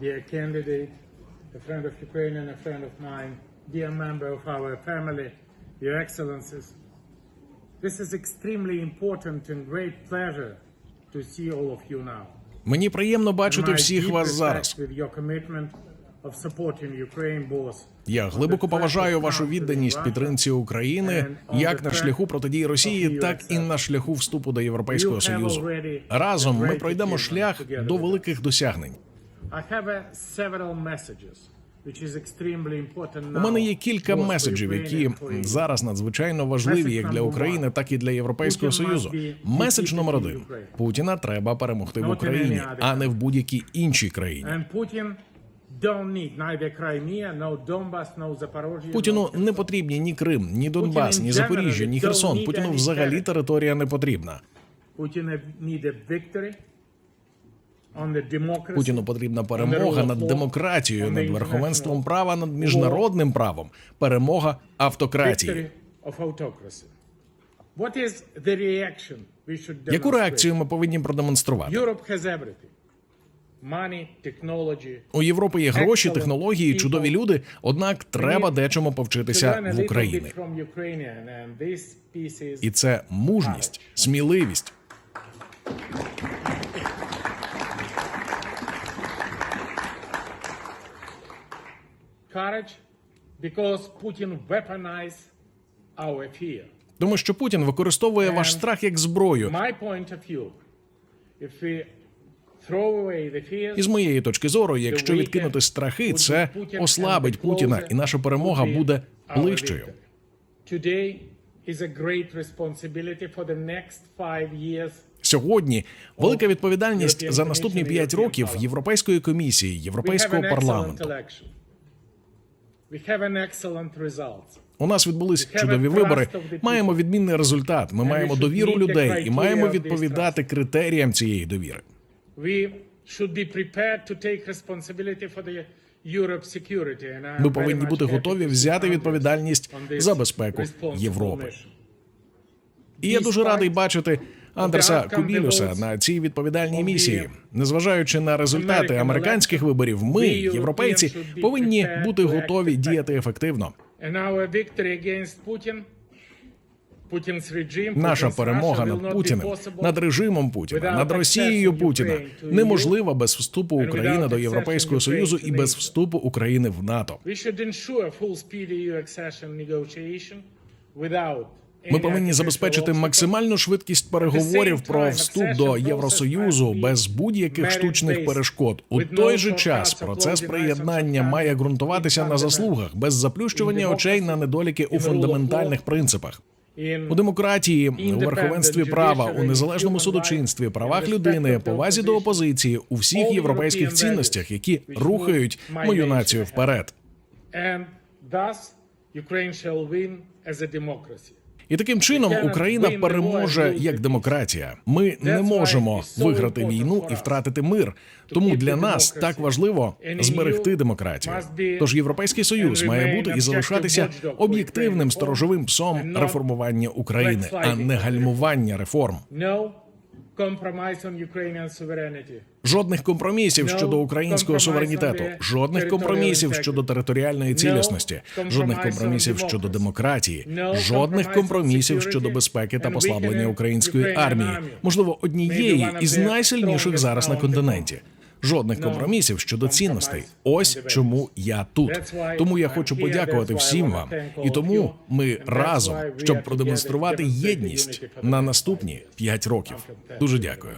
dear candidate, a friend of Ukraine and a friend of mine, dear member of our family, Your Excellencies. This is extremely important and great pleasure to see all of you now. Мені приємно бачити всіх вас зараз. Я глибоко поважаю вашу відданість підтримці України як на шляху протидії Росії, так і на шляху вступу до Європейського союзу. Разом ми пройдемо шлях до великих досягнень. У мене є кілька меседжів, які зараз надзвичайно важливі як для України, так і для Європейського союзу. Меседж номер один: Путіна треба перемогти в Україні, а не в будь-якій іншій країні. Путіну не потрібні ні Крим, ні Донбас, ні Запоріжжя, ні Херсон. Путіну взагалі територія не потрібна. Putin Путіну потрібна перемога над демократією, над верховенством права, над міжнародним правом, перемога автократії. Яку реакцію ми повинні продемонструвати? У Європи є гроші, технології, чудові люди. Однак треба дечому повчитися в Україні. І це мужність, сміливість. Courage because Putin weaponized our fear. Тому що Путін використовує ваш страх як зброю. My point of view, if we throw away the fears, І з моєї точки зору, якщо відкинути страхи, це ослабить Путіна, і наша перемога буде ближчою. Сьогодні велика відповідальність за наступні п'ять років Європейської комісії, Європейського парламенту. У нас відбулись чудові вибори. Маємо відмінний результат. Ми маємо довіру людей і маємо відповідати критеріям цієї довіри. Ми повинні бути готові взяти відповідальність за безпеку Європи. І я дуже радий бачити Андерса Кубілюса на цій відповідальній місії. Незважаючи на результати американських виборів, ми, європейці, повинні бути готові діяти ефективно. Наша перемога над Путіним, над режимом Путіна, над Росією Путіна неможлива без вступу України до Європейського союзу і без вступу України в НАТО. Ми повинні забезпечити максимальну швидкість переговорів про вступ до Євросоюзу без будь-яких штучних перешкод. У той же час процес приєднання має ґрунтуватися на заслугах без заплющування очей на недоліки у фундаментальних принципах. У демократії, у верховенстві права, у незалежному судочинстві, правах людини, повазі до опозиції, у всіх європейських цінностях, які рухають мою націю вперед. and thus Ukraine shall win as a democracy. І таким чином Україна переможе як демократія. Ми не можемо виграти війну і втратити мир. Тому для нас так важливо зберегти демократію. Тож європейський союз має бути і залишатися об'єктивним сторожовим псом реформування України, а не гальмування реформ. Жодних компромісів щодо українського суверенітету, жодних компромісів щодо територіальної цілісності, жодних компромісів щодо демократії, жодних компромісів щодо безпеки та послаблення української армії, можливо, однієї із найсильніших зараз на континенті. Жодних компромісів щодо цінностей. Ось чому я тут. Тому я хочу подякувати всім вам. І тому ми разом, щоб продемонструвати єдність на наступні п'ять років. Дуже дякую.